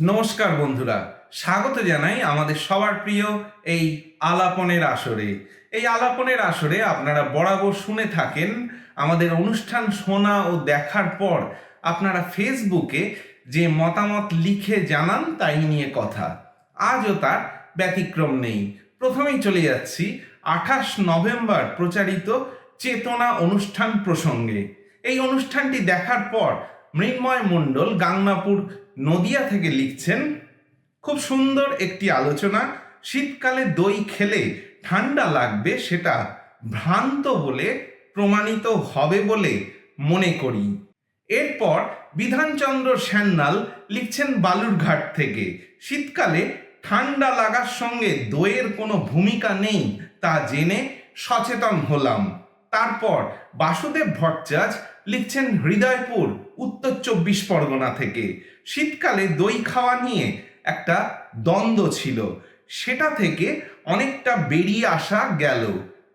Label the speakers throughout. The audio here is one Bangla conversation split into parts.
Speaker 1: নমস্কার বন্ধুরা, স্বাগত জানাই আমাদের সবার প্রিয় এই আলাপনের আসরে। এই আলাপনের আসরে আপনারা বরাবর শুনে থাকেন আমাদের অনুষ্ঠান শোনা ও দেখার পর আপনারা ফেসবুকে যে মতামত লিখে জানান তাই নিয়ে কথা। আজও তার ব্যতিক্রম নেই। প্রথমেই চলে যাচ্ছি আঠাশ নভেম্বর প্রচারিত চেতনা অনুষ্ঠান প্রসঙ্গে। এই অনুষ্ঠানটি দেখার পর মৃন্ময় মণ্ডল, গাংনাপুর নদিয়া থেকে লিখছেন, খুব সুন্দর একটি আলোচনা। শীতকালে দই খেলে ঠান্ডা লাগবে, সেটা ভ্রান্ত বলে প্রমাণিত হবে বলে মনে করি। এরপর বিধানচন্দ্র সান্যাল লিখছেন বালুরঘাট থেকে, শীতকালে ঠান্ডা লাগার সঙ্গে দইয়ের কোনো ভূমিকা নেই, তা জেনে সচেতন হলাম। তারপর বাসুদেব ভট্টাচার্য লিখছেন হৃদয়পুর, উত্তর চব্বিশ পরগনা থেকে। শীতকালে দই খাওয়া নিয়ে একটা দ্বন্দ্ব ছিল। সেটা থেকে অনেকটা বেরিয়ে আসা গেল।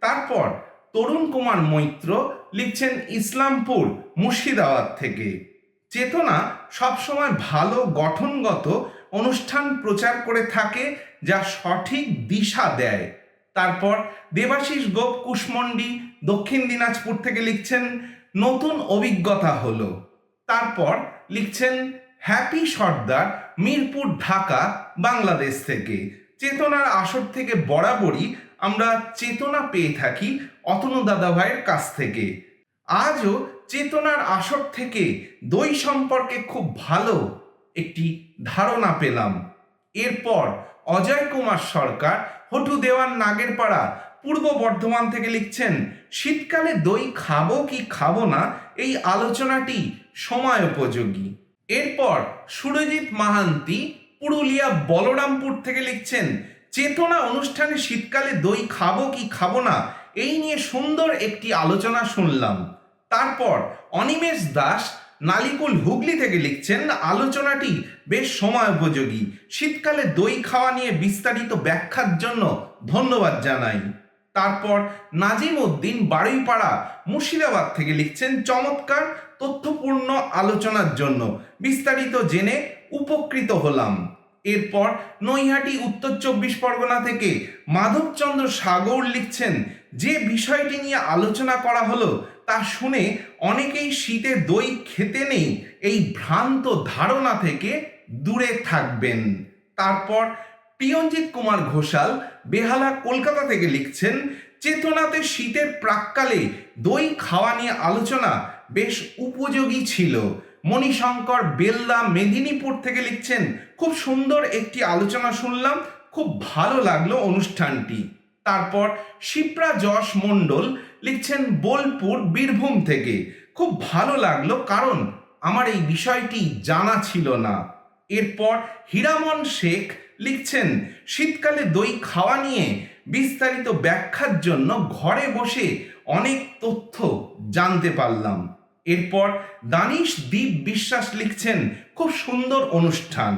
Speaker 1: তারপর তরুণ কুমার মৈত্র লিখছেন ইসলামপুর, মুর্শিদাবাদ থেকে। চেতনা সবসময় ভালো, গঠনগত অনুষ্ঠান প্রচার করে থাকে যা সঠিক দিশা দেয়। তারপর দেবাশিস গোপ কুশমন্ডি দক্ষিণ দিনাজপুর থেকে লিখছেন নতুন অভিজ্ঞতা হলো। তারপর লিখছেন, হ্যাপি সর্দার, মিরপুর, ঢাকা, বাংলাদেশ থেকে। চেতনার আসর থেকে বরাবরই আমরা চেতনা পেয়ে থাকি অতনু দাদাভাইয়ের কাছ থেকে। আজও চেতনার আসর থেকে দই সম্পর্কে খুব ভালো একটি ধারণা পেলাম। এরপর অজয় কুমার সরকার, হটু দেওয়ান নাগেরপাড়া পূর্ব বর্ধমান থেকে লিখছেন, শীতকালে দই খাব কি খাব না, এই আলোচনাটি সময় উপযোগী। এরপর সুরজিৎ মাহান্তি পুরুলিয়া বলরামপুর থেকে লিখছেন, চেতনা অনুষ্ঠানে শীতকালে দই খাব কি খাব না, এই নিয়ে সুন্দর একটি আলোচনা শুনলাম। তারপর অনিমেষ দাস নালিকুল হুগলি থেকে লিখছেন, আলোচনাটি বেশ সময় উপযোগী। শীতকালে দই খাওয়া নিয়ে বিস্তারিত ব্যাখ্যার জন্য ধন্যবাদ জানাই। তারপর নাজিম উদ্দিন বারুইপাড়া, মুর্শিদাবাদ থেকে লিখছেন চমৎকার, তথ্যপূর্ণ আলোচনার জন্য। বিস্তারিত জেনে উপকৃত হলাম। এরপর নৈহাটি, উত্তর চব্বিশ পরগনা থেকে মাধবচন্দ্র সাগর লিখছেন, যে বিষয়টি নিয়ে আলোচনা করা হলো, তা শুনে অনেকেই শীতে দই খেতে নেই, এই ভ্রান্ত ধারণা থেকে দূরে থাকবেন। তারপর প্রিয়ঞ্জিত কুমার ঘোষাল বেহালা কলকাতা থেকে লিখছেন, চেতনাতে শীতের প্রাককালে দই খাওয়া নিয়ে আলোচনা বেশ উপযোগী ছিল। মণিশঙ্কর বেল্লা মেদিনীপুর থেকে লিখছেন, খুব সুন্দর একটি আলোচনা শুনলাম, খুব ভালো লাগল অনুষ্ঠানটি। তারপর শিপ্রা যশ মণ্ডল লিখছেন, বোলপুর, বীরভূম থেকে। খুব ভালো লাগল, কারণ আমার এই বিষয়টি জানা ছিল না। এরপর হীরামন শেখ লিখছেন, শীতকালে দই খাওয়া নিয়ে বিস্তারিত ব্যাখ্যার জন্য ঘরে বসে অনেক তথ্য জানতে পারলাম। এরপর দানিশ দীপ বিশ্বাস লিখছেন, খুব সুন্দর অনুষ্ঠান।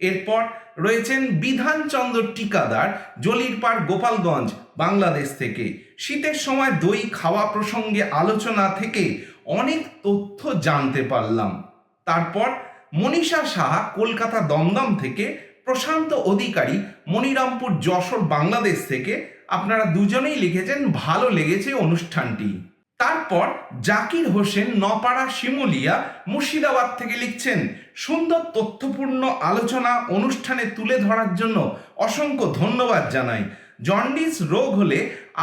Speaker 1: এরপর রয়েছেন, বিধানচন্দ্র টিকাদার জলিরপাড় গোপালগঞ্জ, বাংলাদেশ থেকে। শীতের সময় দই খাওয়া প্রসঙ্গে আলোচনা থেকে অনেক তথ্য জানতে পারলাম। তারপর মনীষা সাহা কলকাতা দমদম থেকে প্রশান্ত অধিকারী মনিরামপুর যশোর, বাংলাদেশ থেকে আপনারা দুজনেই লিখেছেন, ভালো লেগেছে অনুষ্ঠানটি। তারপর জাকির হোসেন নপাড়া শিমুলিয়া মুর্শিদাবাদ থেকে লিখছেন, সুন্দর তথ্যপূর্ণ আলোচনা অনুষ্ঠানে তুলে ধরার জন্য অসংখ্য ধন্যবাদ জানাই। জন্ডিস রোগ হলে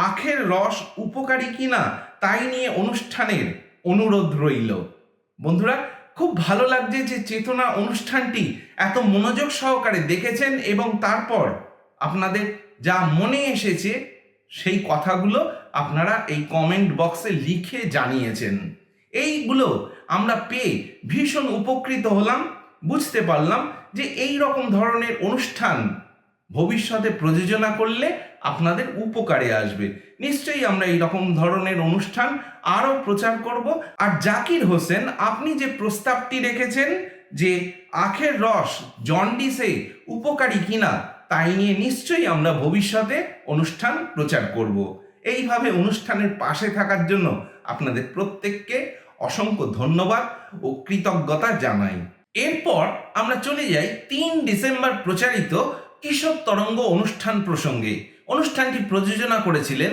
Speaker 1: আখের রস উপকারী কিনা তাই নিয়ে অনুষ্ঠানের অনুরোধ রইল। বন্ধুরা খুব ভালো লাগছে যে চেতনা অনুষ্ঠানটি এত মনোযোগ সহকারে দেখেছেন এবং তারপর আপনাদের যা মনে এসেছে সেই কথাগুলো আপনারা এই কমেন্ট বক্সে লিখে জানিয়েছেন। এইগুলো আমরা পেয়ে ভীষণ উপকৃত হলাম, বুঝতে পারলাম যে এই রকম ধরনের অনুষ্ঠান ভবিষ্যতে প্রযোজনা করলে আপনাদের উপকারে আসবে। নিশ্চয়ই আমরা এই রকম ধরনের অনুষ্ঠান আরও প্রচার করব। আর জাকির হোসেন, আপনি যে প্রস্তাবটি রেখেছেন যে আখের রস, জন্ডিসে উপকারী কিনা, তাই নিয়ে নিশ্চয়ই আমরা ভবিষ্যতে অনুষ্ঠান প্রচার করব। এইভাবে অনুষ্ঠানের পাশে থাকার জন্য আপনাদের প্রত্যেককে অসংখ্য ধন্যবাদ ও কৃতজ্ঞতা জানাই। এরপর আমরা চলে যাই তিন ডিসেম্বর প্রচারিত কিশোর তরঙ্গ অনুষ্ঠান প্রসঙ্গে অনুষ্ঠানটি প্রযোজনা করেছিলেন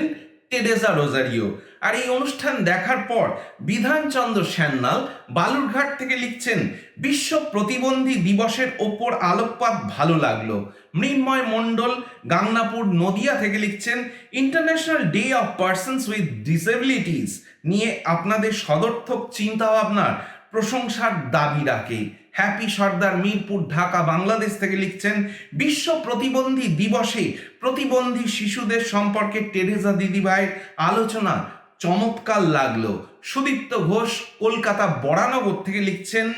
Speaker 1: টেরেসা রোজারিও। আর এই অনুষ্ঠান দেখার পর বিধানচন্দ্র সান্যাল বালুরঘাট থেকে লিখছেন, বিশ্ব প্রতিবন্ধী দিবসের ওপর আলোকপাত ভালো লাগল। মৃন্ময় মণ্ডল গাংনাপুর নদিয়া থেকে লিখছেন, International Day of Persons with Disabilities নিয়ে আপনাদের সদর্থক চিন্তাভাবনার প্রশংসার দাবি রাখে। হ্যাপি সর্দার মিরপুর, ঢাকা, বাংলাদেশ থেকে লিখছেন, বিশ্ব প্রতিবন্ধী দিবসে প্রতিবন্ধী শিশুদের সম্পর্কে টেরেসা দিদিভাইয়ের আলোচনা চমৎকার লাগল। সুদীপ্ত ঘোষ কলকাতা বরানগর থেকে লিখছেন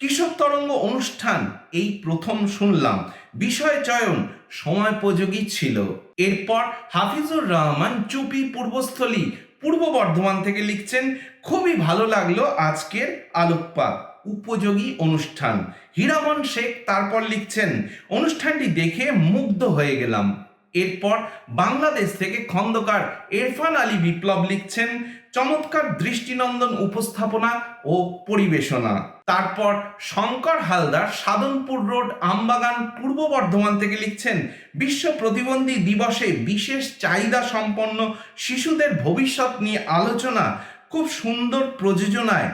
Speaker 1: কিশোর তরঙ্গ অনুষ্ঠান, এই প্রথম শুনলাম। বিষয় চয়ন সময়োপযোগী ছিল। এরপর হাফিজুর রহমান, চুপি পূর্বস্থলী, পূর্ব বর্ধমান থেকে লিখছেন, খুবই ভালো লাগল আজকের আলোকপাত। উপযোগী অনুষ্ঠান। হীরামন শেখ তারপর লিখছেন, অনুষ্ঠানটি দেখে মুগ্ধ হয়ে গেলাম। এরপর বাংলাদেশ থেকে খন্দকার এরফান আলী বিপ্লব লিখছেন, চমৎকার দৃষ্টিনন্দন উপস্থাপনা ও পরিবেশনা। তারপর শঙ্কর হালদার সাধনপুর রোড আমবাগান পূর্ব বর্ধমান থেকে লিখছেন, বিশ্ব প্রতিবন্ধী দিবসে বিশেষ চাহিদা সম্পন্ন শিশুদের ভবিষ্যৎ নিয়ে আলোচনা। খুব সুন্দর প্রযোজনায়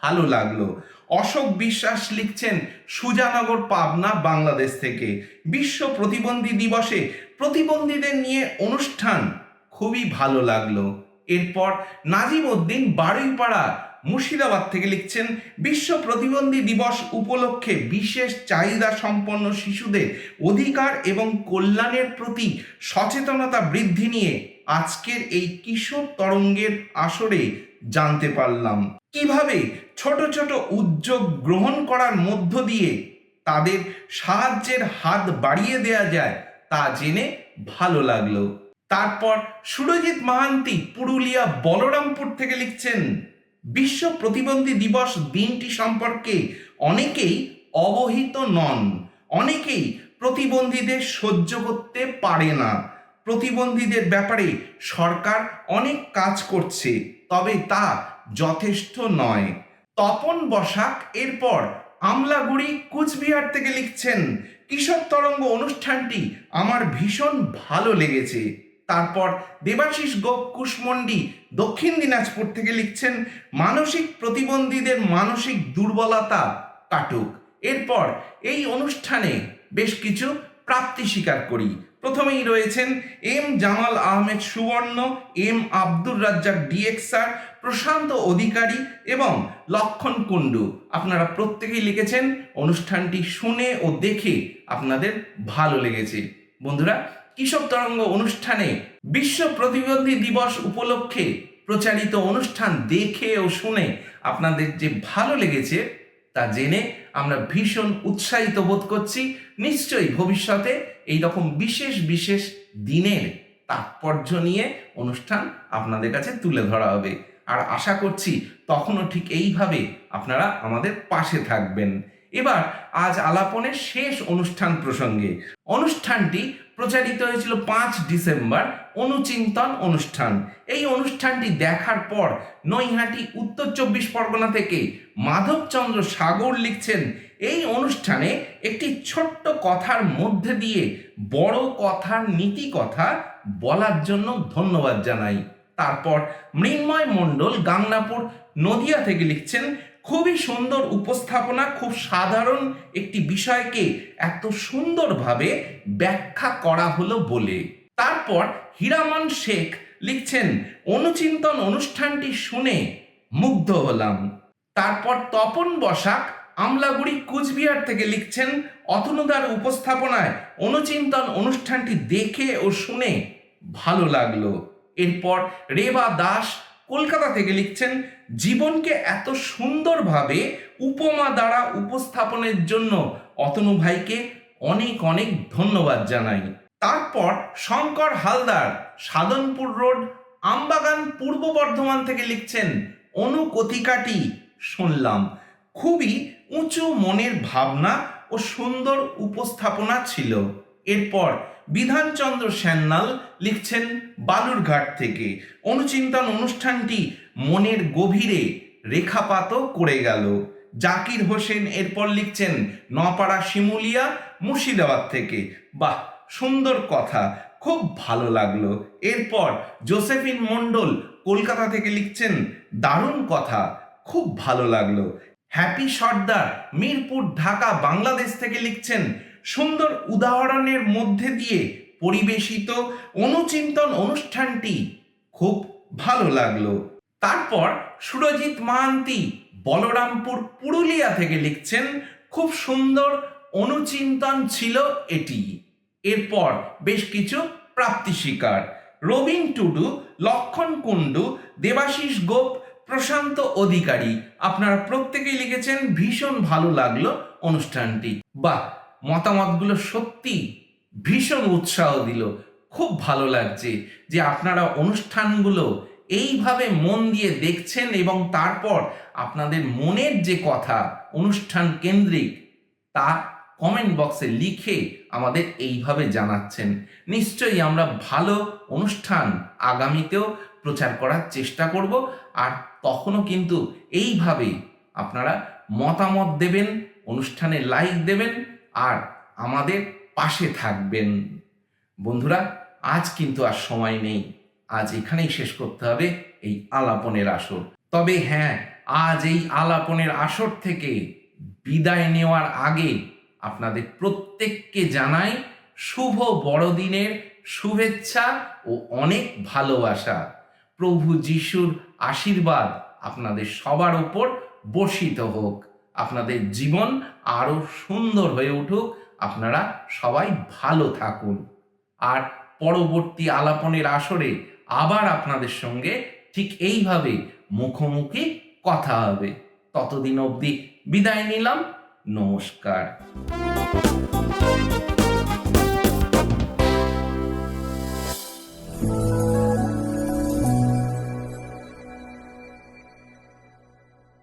Speaker 1: ভালো লাগল। অশোক বিশ্বাস লিখছেন সুজানগর পাবনা, বাংলাদেশ থেকে। বিশ্ব প্রতিবন্ধী দিবসে প্রতিবন্ধীদের নিয়ে অনুষ্ঠান। খুবই ভালো লাগল। এরপর নাজিম উদ্দিন বারুইপাড়া, মুর্শিদাবাদ থেকে লিখছেন, বিশ্ব প্রতিবন্ধী দিবস উপলক্ষে বিশেষ চাহিদা সম্পন্ন শিশুদের অধিকার এবং কল্যাণের প্রতি সচেতনতা বৃদ্ধি নিয়ে আজকের এই কিশোর তরঙ্গের আসরে জানতে পারলাম। কীভাবে ছোট ছোট উদ্যোগ গ্রহণ করার মধ্য দিয়ে তাদের সাহায্যের হাত বাড়িয়ে দেয়া যায়, তা জেনে ভালো লাগল। তারপর সুরজিৎ মাহান্তি পুরুলিয়া বলরামপুর থেকে লিখছেন, বিশ্ব প্রতিবন্ধী দিবস দিনটি সম্পর্কে অনেকেই অবহিত নন। অনেকেই প্রতিবন্ধীদের সহ্য করতে পারে না। প্রতিবন্ধীদের ব্যাপারে সরকার অনেক কাজ করছে, তবে তা যথেষ্ট নয়। তপন বসাক এরপর আমলাগুড়ি কুচবিহার থেকে লিখছেন কিশোর তরঙ্গ অনুষ্ঠানটি আমার ভীষণ ভালো লেগেছে। তারপর দেবাশিস গোপ কুশমন্ডি দক্ষিণ দিনাজপুর থেকে লিখছেন, মানসিক প্রতিবন্ধীদের মানসিক দুর্বলতা কাটুক। এরপর এই অনুষ্ঠানে বেশ কিছু প্রাপ্তি স্বীকার করি। প্রথমেই রয়েছেন M Jamal Ahmed Subarna, M Abdur Razzak DXer Prashanta Adhikari এবং লক্ষণ কুণ্ডু। আপনারা প্রত্যেকেই লিখেছেন, অনুষ্ঠানটি শুনে ও দেখে আপনাদের ভালো লেগেছে। বন্ধুরা, কৃষক তরঙ্গ অনুষ্ঠানে বিশ্ব প্রতিবন্ধী দিবস উপলক্ষে প্রচারিত অনুষ্ঠান দেখে ও শুনে আপনাদের যে ভালো লেগেছে তা জেনে আমরা ভীষণ উৎসাহিত বোধ করছি। নিশ্চয়ই ভবিষ্যতে এই রকম বিশেষ বিশেষ দিনের তাৎপর্য নিয়ে অনুষ্ঠান আপনাদের কাছে তুলে ধরা হবে। আর আশা করছি তখনও ঠিক এইভাবে আপনারা আমাদের পাশে থাকবেন। এবার আজ আলাপনের শেষ অনুষ্ঠান প্রসঙ্গে। অনুষ্ঠানটি প্রচারিত হয়েছিল পাঁচ ডিসেম্বর অনুচিন্তন অনুষ্ঠান। এই অনুষ্ঠানটি দেখার পর নৈহাটি, উত্তর চব্বিশ পরগনা থেকে মাধবচন্দ্র সাগর লিখছেন, এই অনুষ্ঠানে একটি ছোট্ট কথার মধ্যে দিয়ে বড় কথার নীতি কথা বলার জন্য ধন্যবাদ জানাই। তারপর মৃন্ময় মণ্ডল গাংনাপুর, নদিয়া থেকে লিখছেন, খুবই সুন্দর উপস্থাপনা, খুব সাধারণ একটি বিষয়কে এত সুন্দরভাবে ব্যাখ্যা করা হলো বলে। তারপর হীরামন শেখ লিখছেন, অনুচিন্তন অনুষ্ঠানটি শুনে মুগ্ধ হলাম। তারপর তপন বসাক আমলাগুড়ি কুচবিহার থেকে লিখছেন, অতনুদার উপস্থাপনায় অনুচিন্তন অনুষ্ঠানটি দেখে ও শুনে ভালো লাগল। এরপর রেবা দাস কলকাতা থেকে লিখছেন, জীবনকে এত সুন্দরভাবে উপমা দ্বারা উপস্থাপনের জন্য অতনু ভাইকে অনেক অনেক ধন্যবাদ জানাই। তারপর শঙ্কর হালদার সাধনপুর রোড, আমবাগান পূর্ব বর্ধমান থেকে লিখছেন, অনুকথিকাটি শুনলাম। খুবই উঁচু মনের ভাবনা ও সুন্দর উপস্থাপনা ছিল। এরপর বিধানচন্দ্র সান্যাল লিখছেন, বালুরঘাট থেকে। অনুচিন্তন অনুষ্ঠানটি মনের গভীরে রেখাপাতও করে গেল। জাকির হোসেন এরপর লিখছেন, নপাড়া শিমুলিয়া, মুর্শিদাবাদ থেকে। বাহ! সুন্দর কথা, খুব ভালো লাগল। এরপর জোসেফিন মণ্ডল কলকাতা থেকে লিখছেন, দারুণ কথা, খুব ভালো লাগল। হ্যাপি সর্দার মিরপুর, ঢাকা, বাংলাদেশ থেকে লিখছেন, সুন্দর উদাহরণের মধ্যে দিয়ে পরিবেশিত অনুচিন্তন অনুষ্ঠানটি খুব ভালো লাগল। তারপর সুরজিৎ মাহান্তি বলরামপুর, পুরুলিয়া থেকে লিখছেন, খুব সুন্দর অনুচিন্তন ছিল এটি। এরপর বেশ কিছু প্রাপ্তি শিকার। রবীন টুডু, লক্ষণ কুণ্ডু, দেবাশিস গোপ, প্রশান্ত অধিকারী। আপনারা প্রত্যেকেই লিখেছেন, ভীষণ ভালো লাগল অনুষ্ঠানটি। বাহ, মতামতগুলো সত্যি ভীষণ উৎসাহ দিল। খুব ভালো লাগছে যে আপনারা অনুষ্ঠানগুলো এইভাবে মন দিয়ে দেখছেন এবং তারপর আপনাদের মনের যে কথা অনুষ্ঠান কেন্দ্রিক, তা কমেন্ট বক্সে লিখে আমাদের এইভাবে জানাচ্ছেন। নিশ্চয়ই আমরা ভালো অনুষ্ঠান আগামীতেও প্রচার করার চেষ্টা করব আর তখনও কিন্তু এইভাবে আপনারা মতামত দেবেন, অনুষ্ঠানে লাইক দেবেন আর আমাদের পাশে থাকবেন। বন্ধুরা, আজ কিন্তু আর সময় নেই। আজ এখানেই শেষ করতে হবে এই আলাপনের আসর। তবে হ্যাঁ আজ এই আলাপনের আসর থেকে বিদায় নেওয়ার আগে আপনাদের প্রত্যেককে জানাই শুভ বড়দিনের শুভেচ্ছা ও অনেক ভালোবাসা। প্রভু যিশুর আশীর্বাদ আপনাদের সবার ওপর বর্ষিত হোক। আপনাদের জীবন আরও সুন্দর হয়ে উঠুক। আপনারা সবাই ভালো থাকুন। আর পরবর্তী আলাপনের আসরে আবার আপনাদের সঙ্গে ঠিক এইভাবে মুখোমুখি কথা হবে। ততদিন অবধি বিদায় নিলাম। নমস্কার।